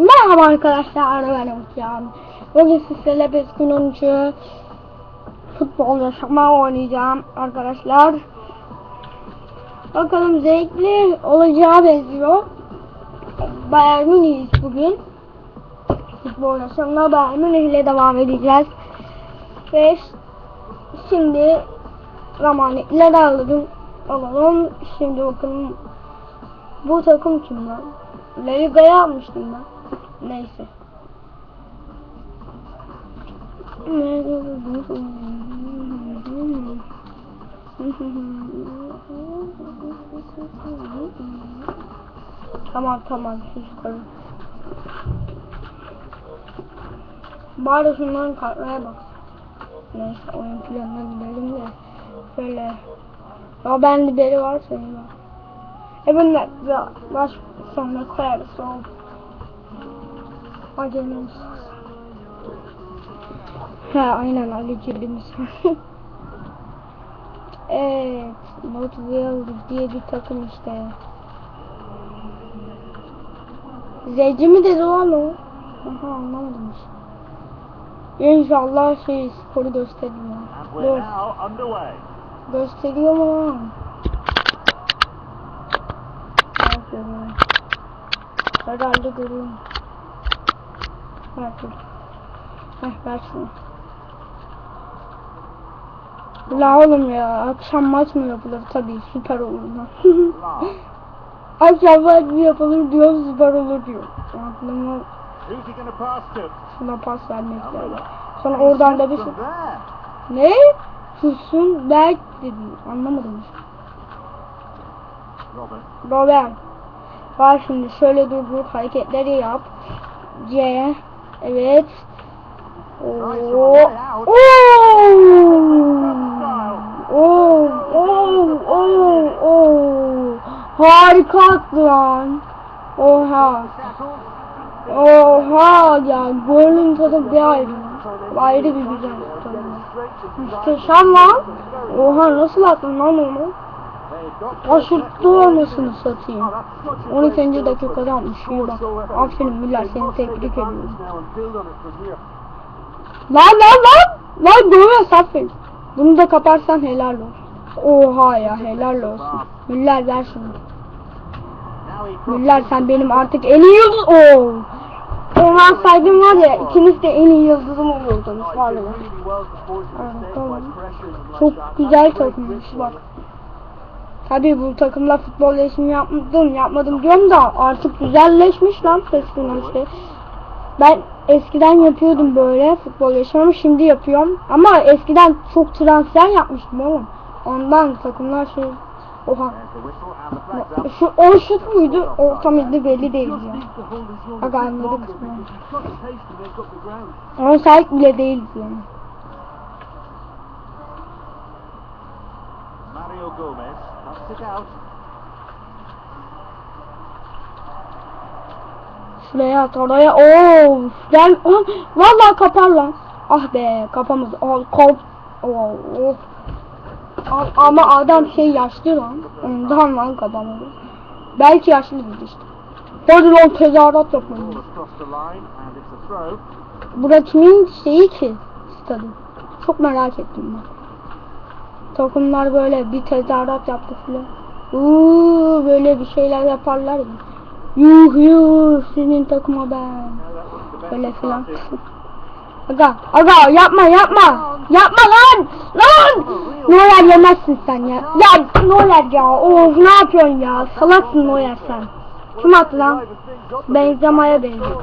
Merhaba arkadaşlar ben Umutcan. Bugün sizlerle bir gün önce futbol yaşama oynayacağım arkadaşlar. Bakalım zevkli olacağı benziyor. Bayern Münih'iz bugün. Futbol yaşamına Bayern Münih ile devam edeceğiz. Ve şimdi zamanı ileri alalım. alalım. Şimdi bakın bu takım kim lan? La Liga'ya almıştım ben. Neyse. tamam tamam sus karım. Bari şunların kartlara bak. Neyse oyun planına gidelim de. Şöyle. Ya bende beri var senin var. E bunlar da baş sonra koyarız o. Acelemiz. He aynen Ali cebimiz. evet. Wales diye bir takım işte. Zeci mi dedi lan o? Aha anlamadım işte. İnşallah şey skoru gösteriyor. And Dur. Gösteriyor mu lan? Herhalde görüyorum. Ver dur. Heh ver şunu. La oğlum ya akşam maç mı yapılır tabii süper olur lan. Akşam maç mı yapılır diyor süper olur diyor. Aklıma şuna pas vermek lazım. Sonra oradan da bir there. Ne? Sussun Berk dedi. Anlamadım. Robert. Robert. Bak şimdi şöyle dur dur hareketleri yap. C. Evet. Oo. Oo. Oo. Oo. Oo. Harika attı lan. Oha. Oha ya golün tadı bir ayrı. Ayrı bir güzel. Muhteşem lan. Oha nasıl attın lan onu? Aşırttı anasını satayım. 12. dakikada atmış. İyi bak. Aferin Müller seni tebrik ediyorum. Lan lan lan! Lan dövüyor aferin. Bunu da kaparsan helal olsun. Oha ya helal olsun. Müller ver şunu. Müller sen benim artık en iyi yıldız... Oo. Orhan saygın var ya ikiniz de en iyi yıldızım oluyordunuz var ya. Çok güzel takımmış bak. Tabii bu takımla futbol yaşımı yapmadım yapmadım diyorum da artık güzelleşmiş lan işte. Ben eskiden yapıyordum böyle futbol yaşamı şimdi yapıyorum. Ama eskiden çok transfer yapmıştım oğlum. Ondan takımlar şey oha. Şu o şut muydu? Orta mıydı belli değil ya. Bak anladık. Sahip bile değil yani. Mario Gomez cuts it out. Şuraya at oraya. Oo, gel. Ah, Vallahi kapar lan. Ah be kapamız. Al kop. Oh. Al- Ama adam şey yaşlı lan. Ondan lan kapamadı. Belki yaşlı bir işte. Hadi lan tezahürat yapmayın. Burada kimin şeyi ki stadı? Çok merak ettim ben. Takımlar böyle bir tezahürat yaptı filan. Uuu böyle bir şeyler yaparlar ya. Yuh yuh senin takıma ben. Böyle filan. Aga, aga yapma yapma. Yapma lan. Lan. Noyer yemezsin sen ya. Ya Noyer ya. Of ne yapıyorsun ya? Salaksın Noyer sen. Kim attı lan? Benzema'ya benziyor.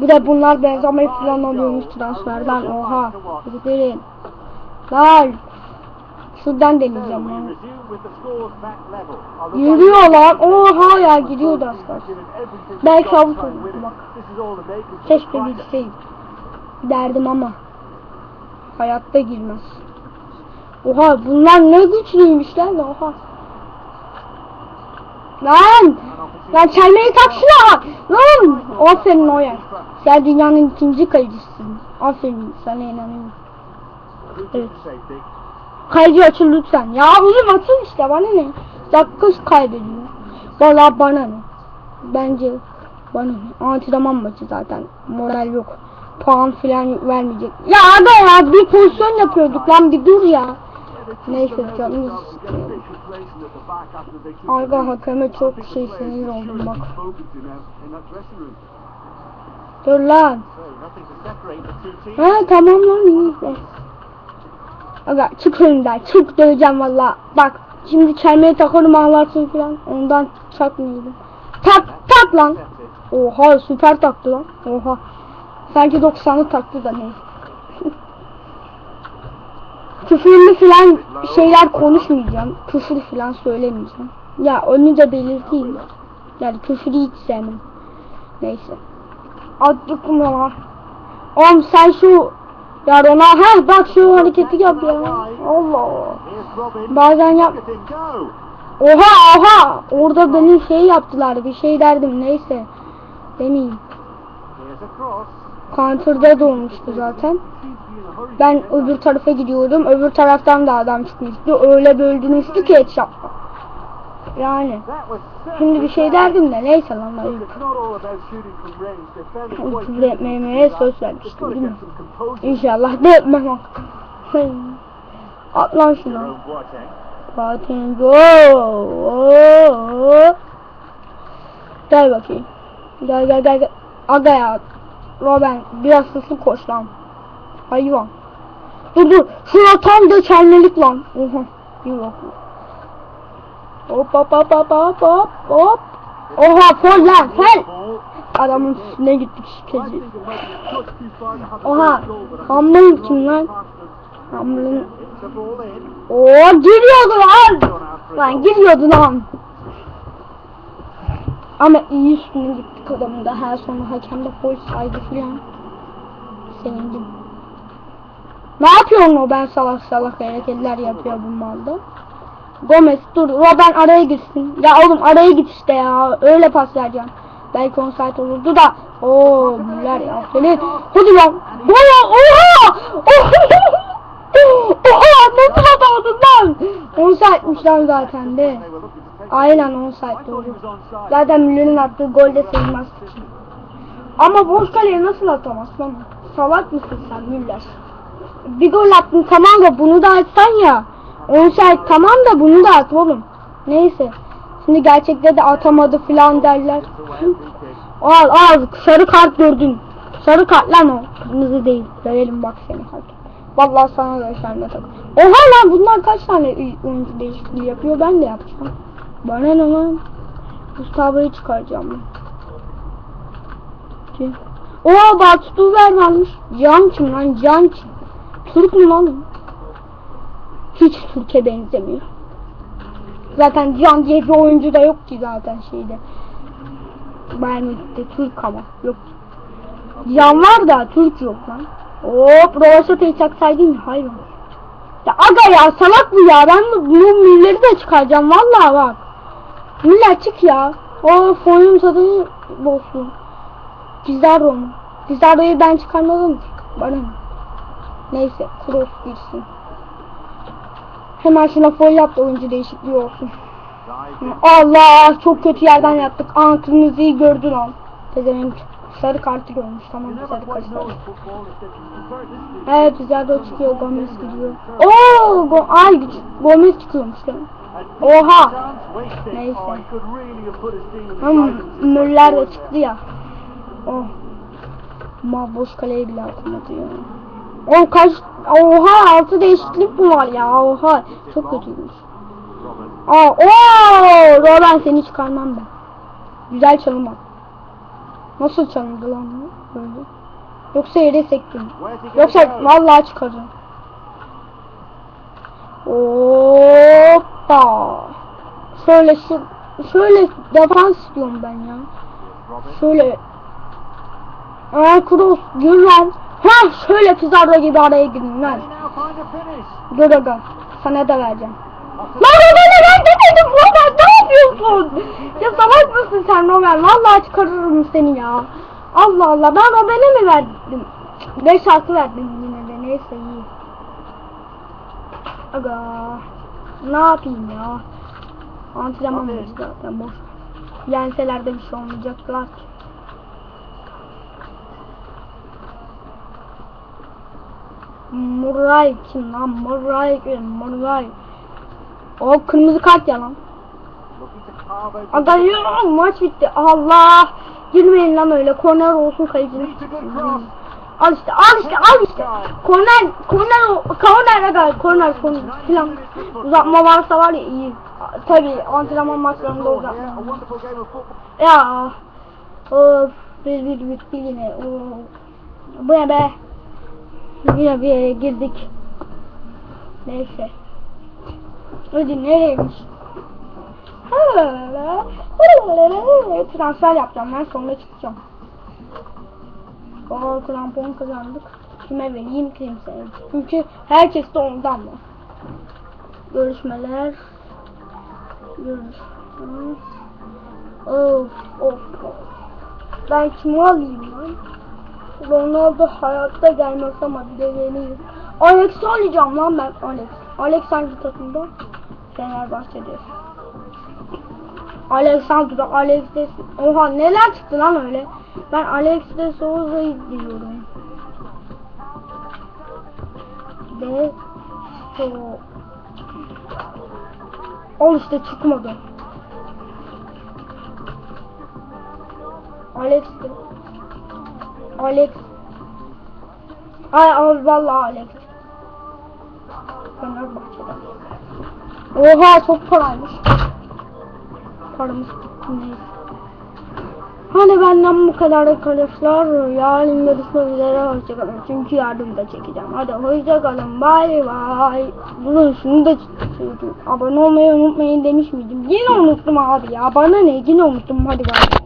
Bir de bunlar Benzema'yı falan alıyormuş transferden. Oha. Gidelim. Lan. Şuradan deneyeceğim ya. Yürüyor lan. Oha ya gidiyordu az kalsın. Belki and olur, bak. Keşke bilseydim. Derdim ama. Hayatta girmez. Oha bunlar ne güçlüymüş lan oha. Lan! Lan çelmeyi taksana! Lan! Aferin Oya. Sen dünyanın ikinci kalecisisin. Aferin sana inanıyorum. Evet. Kaleci açıl lütfen. Ya oğlum açıl işte bana ne? Dakika kaybediyor. Valla bana ne? Bence Bana ne? Antrenman maçı zaten. Moral yok. Puan filan vermeyecek. Ya aga ya bir pozisyon yapıyorduk lan bir dur ya. Neyse canımız. Aga hakeme çok şey sinir oldum bak. Dur lan. Ha tamam lan iyi. Aga çık önümden çık döveceğim valla. Bak şimdi çelmeyi takarım ağlarsın filan. Ondan çakmıyorum. Tak tak lan. Oha süper taktı lan. Oha. Sanki 90'lı taktı da neyse. Küfürlü filan şeyler konuşmayacağım. Küfür filan söylemeyeceğim. Ya onu da belirteyim. Yani küfürü hiç sevmem. Neyse. Attık mı lan? Oğlum sen şu ya ona ha bak şu hareketi yap ya. Allah. Bazen yap. Oha oha orada benim şey yaptılar bir şey derdim neyse. Demeyeyim. Counter'da da olmuştu zaten. Ben öbür tarafa gidiyorum. Öbür taraftan da adam çıkmıştı. Öyle böldürmüştü ki etrafta. Yani. Şimdi bir şey derdim de neyse lan ayıp. Küfür etmemeye söz vermiştim değil mi? İnşallah da etmem. At lan. Fatih go. Gel bakayım. Gel gel gel. Aga ya. Robin biraz hızlı koş lan. Hayvan. Dur dur. Şuna tam da çelmelik lan. Oha. Bir bak. Hop hop hop hop hop hop hop. Oha fol lan fel. Adamın üstüne gittik şikeci. Oha. Hamlin kim lan? Hamlin. Oo giriyordu lan. Lan giriyordu lan. Ama iyi üstüne gittik adamın da her sonu hakem de polis saydı filan. Sevindim. Ne yapıyorsun o ben salak salak hareketler yapıyor bu malda. Gomez dur Robben araya gitsin. Ya oğlum araya git işte ya. Öyle pas vereceğim. Belki onside olurdu da. Oo Müller ya. Seni. Hadi lan. Oha oha. Oha nasıl atamadın lan? Onside'miş lan zaten de. Aynen onside doğru. Zaten Müller'in attığı gol de sayılmaz. Ama boş kaleye nasıl atamazsın lan? Salak mısın sen Müller? Bir gol attın tamam da bunu da atsan ya. Onside tamam da bunu da at oğlum. Neyse. Şimdi gerçekte de atamadı filan derler. al al sarı kart gördün. Sarı kart lan o. Kırmızı değil. Verelim bak seni kart. Vallahi sana da sen de tak. Oha lan bunlar kaç tane oyuncu değişikliği yapıyor ben de yapacağım. Bana ne lan? Gustavo'yu çıkaracağım ben. Oha Batu Tuver varmış. Can kim lan? Can kim? Türk mü lan? Hiç Türkiye benzemiyor. Zaten Can diye bir oyuncu da yok ki zaten şeyde. Bayern Münih'te Türk ama yok. Can var da Türk yok lan. Hop Rovaşata'yı çaksaydın hayvan. Ya aga ya salak bu ya ben bu milleri de çıkaracağım vallahi bak. Miller çık ya. O fonun tadını bozdu. Pizarro mu? Pizarro'yu ben çıkarmadım ki. Bana ne? Neyse cross girsin. Hemen şuna foul yap da oyuncu değişikliği olsun. Allah çok kötü yerden yattık. Aa kırmızıyı gördü lan. Pezevenk sarı kartı görmüş tamam sarı kart. Evet Pizarro çıkıyor Gomez gidiyor. Oo go ay Gomez çıkıyormuş. Oha. Neyse. Ama Müller çıktı ya. Oh. Ma boş kaleye bile atmadı ya. O kaç oha altı değişiklik mi var ya oha çok kötüymüş. Aa ooo Roland seni çıkarmam ben. Güzel çalım at. Nasıl çalındı lan bu? Böyle. Yoksa yere sektim. Yoksa vallahi çıkarım. Hoppa. Şöyle şöyle defans istiyorum ben ya. Şöyle. Aa cross gir lan. Ha şöyle Pizarro gibi araya girin lan. Dur aga. Sana da vereceğim. Lan Robben'e ben demedim Robben ne yapıyorsun? Ya salak mısın sen Robben? Vallahi çıkarırım seni ya. Allah Allah ben Robben'e mi verdim? 5 6 verdim yine de neyse iyi. Aga. Ne yapayım ya? Antrenman zaten boş. Yenseler de bir şey olmayacaklar ki. Murray kim lan? Murray kim? Murray. O kırmızı kart ya lan. Yok maç bitti. Allah. Girmeyin lan öyle. Korner olsun kayıcının. Al işte al işte al işte. Korner korner korner aga korner korner filan. Uzatma varsa var ya iyi. Tabi antrenman maçlarında uzatma. Ya. Of. Bir bir bitti yine. Bu ne be? Yine bir yere girdik. Neyse. Hadi nereymiş? Transfer yapacağım ben sonra çıkacağım. O krampon kazandık. Kime vereyim kimseye. Çünkü herkes de ondan var. Görüşmeler. Görüşmeler. Of of of. Ben kimi alayım lan? Ronaldo hayatta gelmez ama bir de yeniyim. Alex'i alacağım lan ben Alex. Alex hangi takımda? Fenerbahçe'de. Alexandro, Alex de... Oha neler çıktı lan öyle. Ben Alex de Souza'yı diyorum. De So... Al işte çıkmadı. Alex de... Alex. Ay abi vallahi Alex. Oha çok paraymış. Paramız bitti neyse. Hadi benden bu kadar arkadaşlar. Yarın görüşmek üzere. Hoşçakalın. Çünkü yardım da çekeceğim. Hadi hoşçakalın. Bay bay. Durun şunu da çekeyim. Abone olmayı unutmayın demiş miydim? Yine unuttum abi ya. Bana ne? Yine unuttum. Hadi bay.